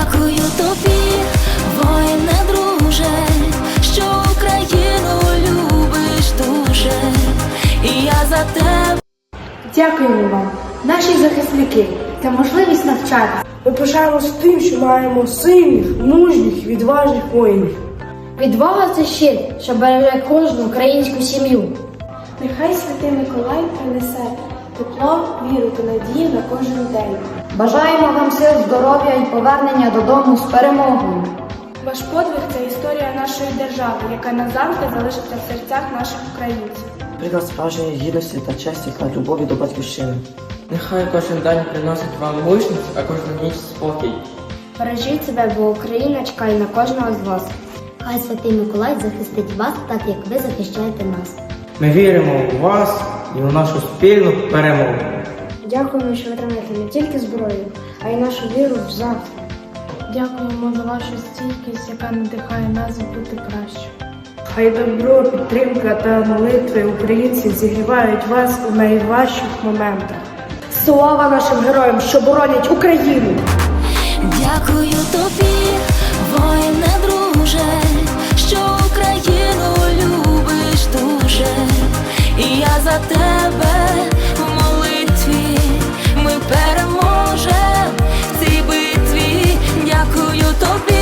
Дякую тобі, воїне друже, що Україну любиш дуже, і я за тебе. Дякуємо вам, наші захисники, за можливість навчатися. Ми пишаємося тим, що маємо сильних, мужніх, відважних воїнів. Відвага це щит, що береже кожну українську сім'ю. Нехай святий Миколай принесе тепло, віру та надію на кожен день. Бажаємо вам сил, здоров'я і повернення додому з перемогою. Ваш подвиг це історія нашої держави, яка назавжди залишиться в серцях наших українців. Приклад справжньої гідності та честі та любові до батьківщини. Нехай кожен день приносить вам мужність, а кожну ніч спокій. Бережіть себе, бо Україна чекає на кожного з вас. Хай Святий Миколай захистить вас так, як ви захищаєте нас. Ми віримо у вас і у нашу спільну перемогу. Дякуємо, що ви тримаєте не тільки зброю, а й нашу віру в завтра. Дякуємо за вашу стійкість, яка надихає нас бути краще. Хай добро, підтримка та молитви українців зігрівають вас у найважчих моментах. Слава нашим героям, що боронять Україну! Дякую тобі, tus